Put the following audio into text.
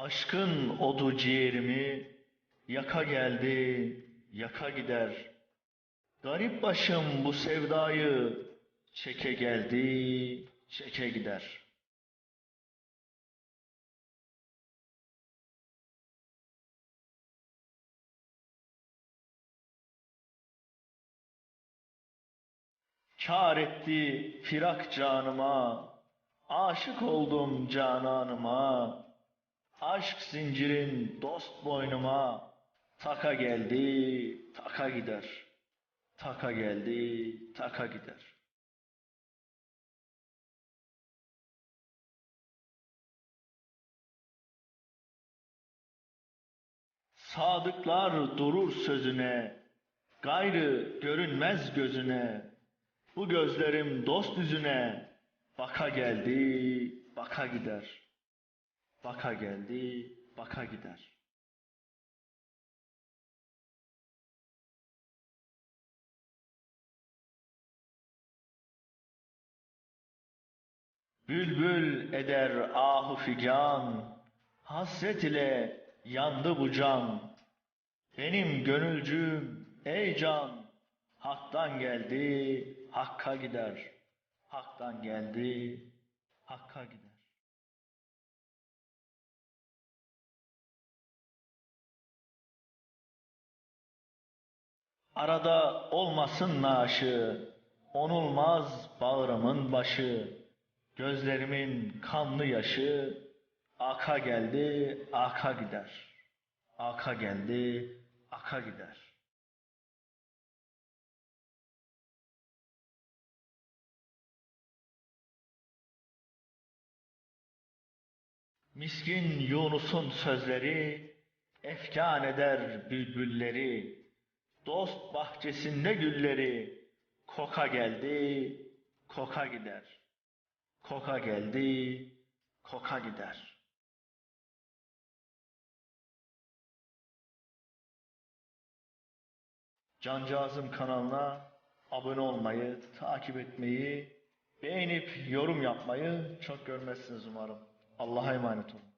Aşkın odu ciğerimi yaka geldi, yaka gider. Garip başım bu sevdayı çeke geldi, çeke gider. Kâr etti firak canıma, aşık oldum cananıma. Aşk zincirin dost boynuma, taka geldi, taka gider. Taka geldi, taka gider. Sadıklar durur sözüne, gayrı görünmez gözüne. Bu gözlerim dost yüzüne, baka geldi, baka gider. Baka geldi, baka gider. Bülbül eder ahu figan, hasret ile yandı bu can. Benim gönülcüm ey can, haktan geldi, hakka gider. Haktan geldi, hakka gider. Arada olmasın naşı, onulmaz bağrımın başı. Gözlerimin kanlı yaşı, aka geldi, aka gider. Aka geldi, aka gider. Miskin Yunus'un sözleri efkan eder bülbülleri. Dost bahçesinde gülleri koka geldi, koka gider. Koka geldi, koka gider. Cancağızım kanalına abone olmayı, takip etmeyi, beğenip yorum yapmayı çok görmezsiniz umarım. Allah'a emanet olun.